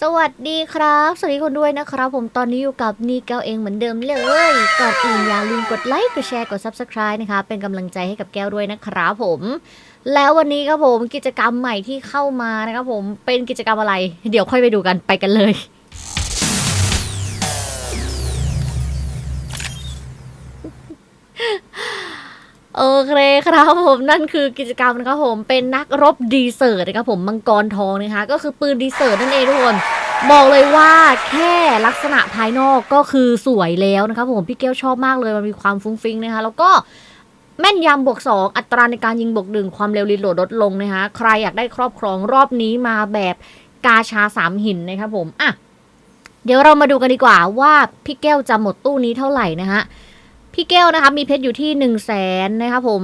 สวัสดีครับ สวัสดีคนด้วยนะครับ ผมตอนนี้อยู่กับนีเกาเองเหมือนเดิมเลย ก่อนอื่นอย่าลืมกดไลค์กดแชร์กด Subscribe นะคะ เป็นกำลังใจให้กับแก้วด้วยนะครับผม แล้ววันนี้ครับผมกิจกรรมใหม่ที่เข้ามานะครับผมเป็นกิจกรรมอะไร เดี๋ยวค่อยไปดูกันไปกันเลย โอเคครับผมนั่นคือกิจกรรมนะครับผมเป็นนักรบดีเซอร์ตนะครับผมมังกรทองนะคะก็คือปืนดีเซอร์นั่นเองทุกคนบอกเลยว่าแค่ลักษณะภายนอกก็คือสวยแล้วนะครับผมพี่เกลชอบมากเลยมันมีความฟุ้งฟิ้งนะคะแล้วก็แม่นยำบวก 2 อัตราในการยิงบวกหนึ่งความเร็วรีโหลดลดลงนะคะใครอยากได้ครอบครองรอบนี้มาแบบกาชาสามหินนะครับผมอะเดี๋ยวเรามาดูกันดีกว่าว่าพี่แก้วจะหมดตู้นี้เท่าไหร่นะคะ พี่แก้วนะคะมีเพชรอยู่ที่1นึ่งแสนนะครับผม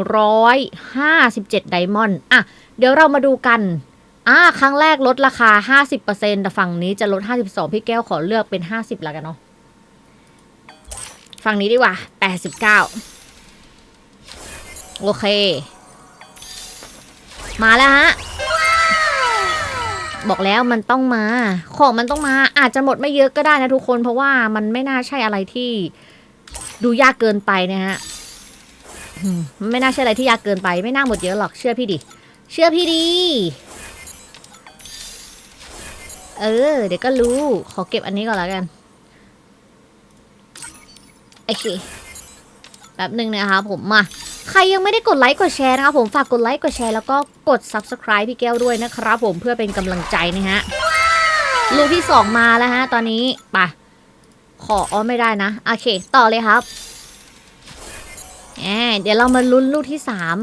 2,157 ไดมอนด์อะ เดี๋ยวเรามาดูกันอ่าครั้งแรกลดราคา 50%แต่ฝั่งนี้จะลด 52 พี่แก้วขอเลือกเป็น 50 แล้วกันเนาะฝั่งนี้ดีกว่า 89 โอเค มาแล้วฮะ บอกแล้วมันต้องมา ของมันต้องมาอาจจะหมดไม่เยอะก็ได้นะทุกคน เพราะว่ามันไม่น่าใช่อะไรที่ ดูยากเกินไปนะฮะอืมไม่น่าใช่อะไรที่ยากเกินไป ไม่น่าหมดเยอะหรอกเชื่อพี่ดิ เชื่อพี่ดีเออ เดี๋ยวก็รู้ ขอเก็บอันนี้ก่อนแล้วกันโอเคแป๊บหนึ่งนะคะผมมา ใครยังไม่ได้กดไลค์กดแชร์นะคะผมฝากกดไลค์กดแชร์แล้วก็กด subscribe พี่แก้วด้วยนะครับผมเพื่อเป็นกำลังใจนะฮะลูกที่สองมาแล้วฮะ ตอนนี้ไป ขออ้อไม่ได้นะ โอเค ต่อเลยครับแหมเดี๋ยวเรามาลุ้นลูกที่สาม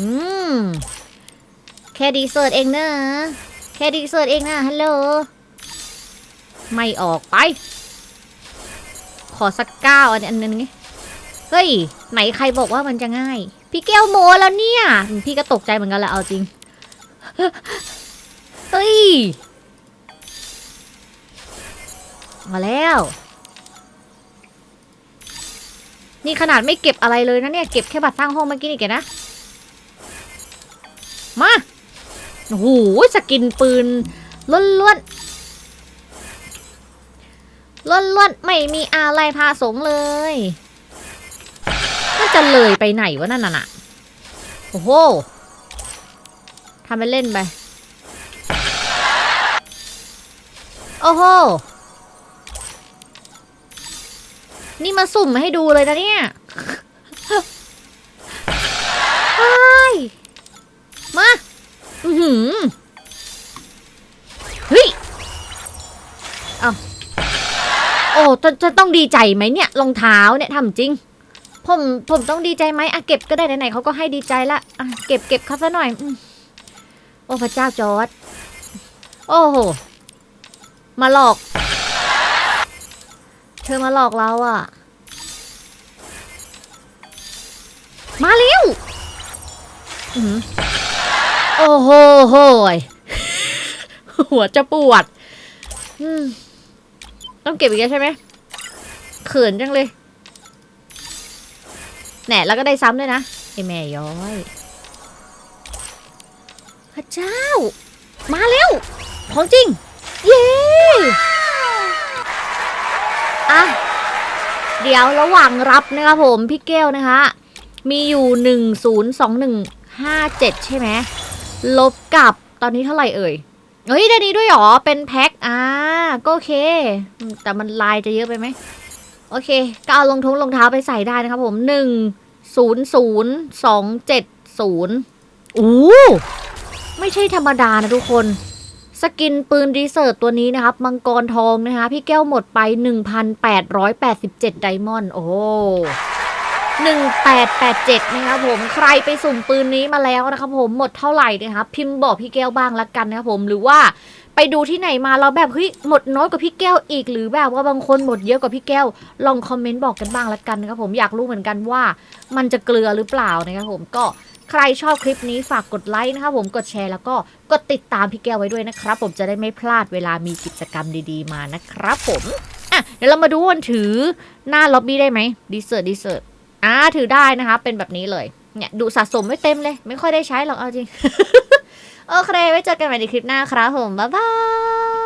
อืม แค่ดีเซิร์ตเองนะแค่ดีเซิร์ตเองนะฮัลโหล ไม่ออกไป ขอสักเก้าอันอันนึงไงเฮ้ย ไหนใครบอกว่ามันจะง่าย พี่แก้วโมแล้วเนี่ย พี่ก็ตกใจเหมือนกันแหละเอาจริง เฮ้ย มาแล้ว นี่ขนาดไม่เก็บอะไรเลยนะเนี่ย เก็บแค่บัตรสร้างห้องเมื่อกี้นี่แกนะ มาโอ้โหสกินปืนล้วนล้วนล้วนล้วนไม่มีอะไรพาสงเลยน่าจะเลยไปไหนวะนั่นน่ะโอ้โหทำไปเล่นไป โอ้โห นี่มาสุ่มมาให้ดูเลยนะเนี่ยเฮ้ยมาอือหือเฮ้ยเอาโอ้จะจะต้องดีใจไหมเนี่ยรองเท้าเนี่ยทำจริง ผมผมต้องดีใจไหมอะเก็บก็ได้ไหนๆเขาก็ให้ดีใจละอะเก็บเก็บเขาซะหน่อยอโอ้พระเจ้าจอร์ดโอ้โหมาหลอก เธอมาหลอกเราอะมาเร็วอื้อหือโอ้โหโหยหัวจะปวดต้องเก็บอีกแล้วใช่ไหมเขินจังเลยแหน่แล้วก็ได้ซ้ำด้วยนะไอแม่ย้อยพระเจ้า มาเร็วของจริง เย้ อะ เดี๋ยวระหว่างรับนะคะผมพี่แก้วนะคะ มีอยู่หนึ่งศูนย์สองหนึ่งห้าเจ็ดใช่ไหม ลบกับตอนนี้เท่าไหร่เอ่ย เฮ้ยได้นี้ด้วยหรอ เป็นแพ็ค อ่า ก็โอเค แต่มันลายจะเยอะไปไหม โอเค ก็เอารองทงรองเท้าไปใส่ได้นะครับผมหนึ่งศูนย์ศูนย์สองเจ็ดศูนย์อู้ไม่ใช่ธรรมดานะทุกคน สกินปืนรีเซิร์ตตัวนี้นะครับมังกรทองนะคะพี่แก้วหมดไป 1,887 ไดมอนด์โอ้โห1887นะครับผมใครไปสุ่มปืนนี้มาแล้วนะครับผมหมดเท่าไหร่นะครับพิมพ์บอกพี่แก้วบ้างละกันนะครับผมหรือว่าไปดูที่ไหนมาแล้วแบบเฮ้ยหมดน้อยกว่าพี่แก้วอีกหรือแบบว่าบางคนหมดเยอะกว่าพี่แก้ว ลองคอมเมนต์บอกกันบ้างละกันนะครับผมอยากรู้เหมือนกันว่ามันจะเกลือหรือเปล่านะครับผมก็ ใครชอบคลิปนี้ฝากกดไลค์นะครับผมกดแชร์แล้วก็กดติดตามพี่แก้วไว้ด้วยนะครับ ผมจะได้ไม่พลาดเวลามีกิจกรรมดีๆมานะครับผมอะเดี๋ยวเรามาดูวันถือหน้าล็อบบี้ได้ไหมดีเซอร์ดีเซอร์อ่าถือได้นะคะ เป็นแบบนี้เลยเนี่ยดูสะสมไว้เต็มเลย ไม่ค่อยได้ใช้หรอกเอาจริง โอเคไว้เจอกันใหม่ในคลิปหน้าครับผม บ๊ายบาย